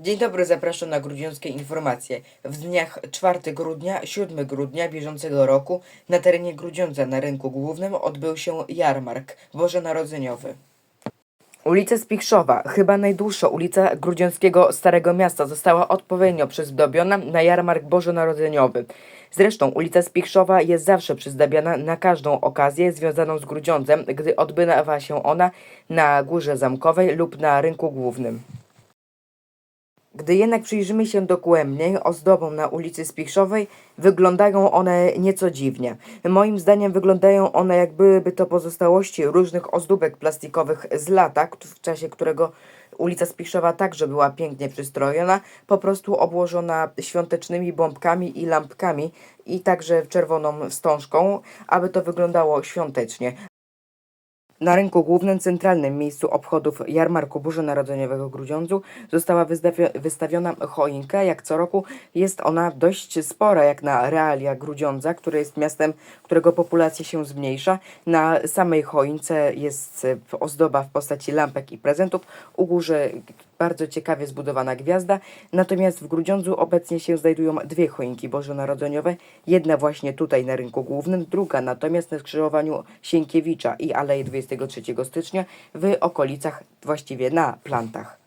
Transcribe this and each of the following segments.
Dzień dobry, zapraszam na grudziąckie informacje. W dniach 4 grudnia, 7 grudnia bieżącego roku na terenie Grudziądza na rynku głównym odbył się jarmark bożonarodzeniowy. Ulica Spichrzowa, chyba najdłuższa ulica grudziąckiego Starego Miasta, została odpowiednio przyzdobiona na jarmark bożonarodzeniowy. Zresztą ulica Spichrzowa jest zawsze przyzdabiana na każdą okazję związaną z Grudziądzem, gdy odbywa się ona na Górze Zamkowej lub na rynku głównym. Gdy jednak przyjrzymy się dokładniej ozdobom na ulicy Spichrzowej, wyglądają one nieco dziwnie. Moim zdaniem wyglądają one jak byłyby to pozostałości różnych ozdóbek plastikowych z lata, w czasie którego ulica Spichrzowa także była pięknie przystrojona, po prostu obłożona świątecznymi bombkami i lampkami i także czerwoną wstążką, aby to wyglądało świątecznie. Na rynku głównym, centralnym miejscu obchodów Jarmarku Bożonarodzeniowego Grudziądzu została wystawi- wystawiona choinka. Jak co roku jest ona dość spora, jak na realia Grudziądza, które jest miastem, którego populacja się zmniejsza. Na samej choince jest e, ozdoba w postaci lampek i prezentów. U góry bardzo ciekawie zbudowana gwiazda. Natomiast w Grudziądzu obecnie się znajdują dwie choinki bożonarodzeniowe. Jedna właśnie tutaj na rynku głównym, druga natomiast na skrzyżowaniu Sienkiewicza i Alei 23 stycznia w okolicach, właściwie na plantach.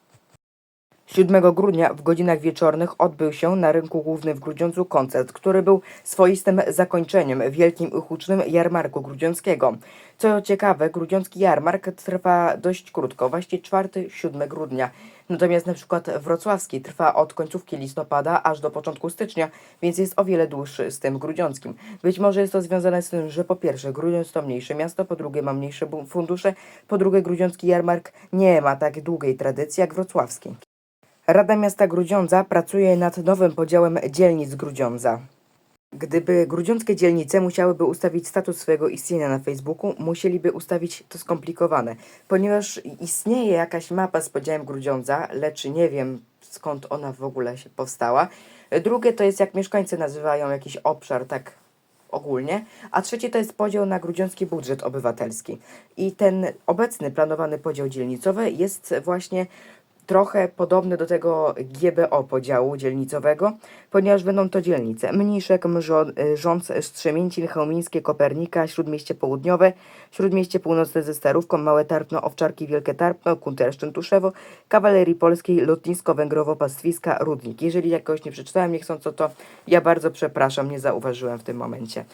7 grudnia w godzinach wieczornych odbył się na rynku głównym w Grudziądzu koncert, który był swoistym zakończeniem wielkim i hucznym jarmarku grudziąckiego. Co ciekawe, grudziącki jarmark trwa dość krótko, właśnie 4-7 grudnia. Natomiast na przykład wrocławski trwa od końcówki listopada aż do początku stycznia, więc jest o wiele dłuższy z tym grudziąckim. Być może jest to związane z tym, że po pierwsze Grudziądz to mniejsze miasto, po drugie ma mniejsze fundusze, po drugie grudziącki jarmark nie ma tak długiej tradycji jak wrocławski. Rada Miasta Grudziądza pracuje nad nowym podziałem dzielnic Grudziądza. Gdyby grudziąckie dzielnice musiałyby ustawić status swojego istnienia na Facebooku, musieliby ustawić to skomplikowane, ponieważ istnieje jakaś mapa z podziałem Grudziądza, lecz nie wiem skąd ona w ogóle się powstała. Drugie to jest jak mieszkańcy nazywają jakiś obszar tak ogólnie, a trzecie to jest podział na grudziącki budżet obywatelski. I ten obecny planowany podział dzielnicowy jest właśnie trochę podobny do tego GBO podziału dzielnicowego, ponieważ będą to dzielnice mniejsze jak Mrzo- Rządz, Strzemięcin, Chełmińskie, Kopernika, Śródmieście Południowe, Śródmieście Północne ze Starówką, Małe Tarpno, Owczarki, Wielkie Tarpno, Kuntersztyn, Tuszewo, Kawalerii Polskiej, Lotnisko Węgrowo, Pastwiska, Rudnik. Jeżeli jakoś nie przeczytałem niechcąco, to ja bardzo przepraszam, nie zauważyłem w tym momencie.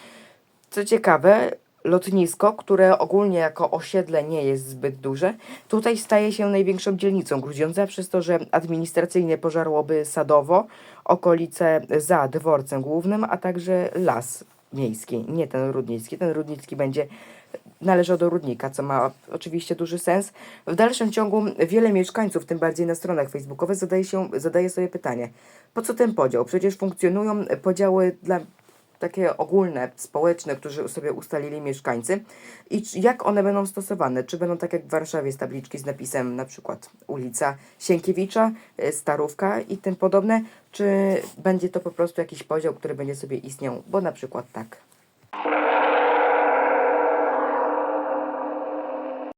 Co ciekawe, lotnisko, które ogólnie jako osiedle nie jest zbyt duże, tutaj staje się największą dzielnicą Grudziądza, przez to, że administracyjnie pożarłoby Sadowo, okolice za dworcem głównym, a także las miejski, nie ten rudnicki. Ten rudnicki będzie należał do Rudnika, co ma oczywiście duży sens. W dalszym ciągu wiele mieszkańców, tym bardziej na stronach facebookowych, zadaje, zadaje sobie pytanie, po co ten podział? Przecież funkcjonują podziały dla takie ogólne, społeczne, którzy sobie ustalili mieszkańcy i jak one będą stosowane? Czy będą tak jak w Warszawie z tabliczki z napisem na przykład ulica Sienkiewicza, y, Starówka i tym podobne, czy będzie to po prostu jakiś podział, który będzie sobie istniał, bo na przykład tak.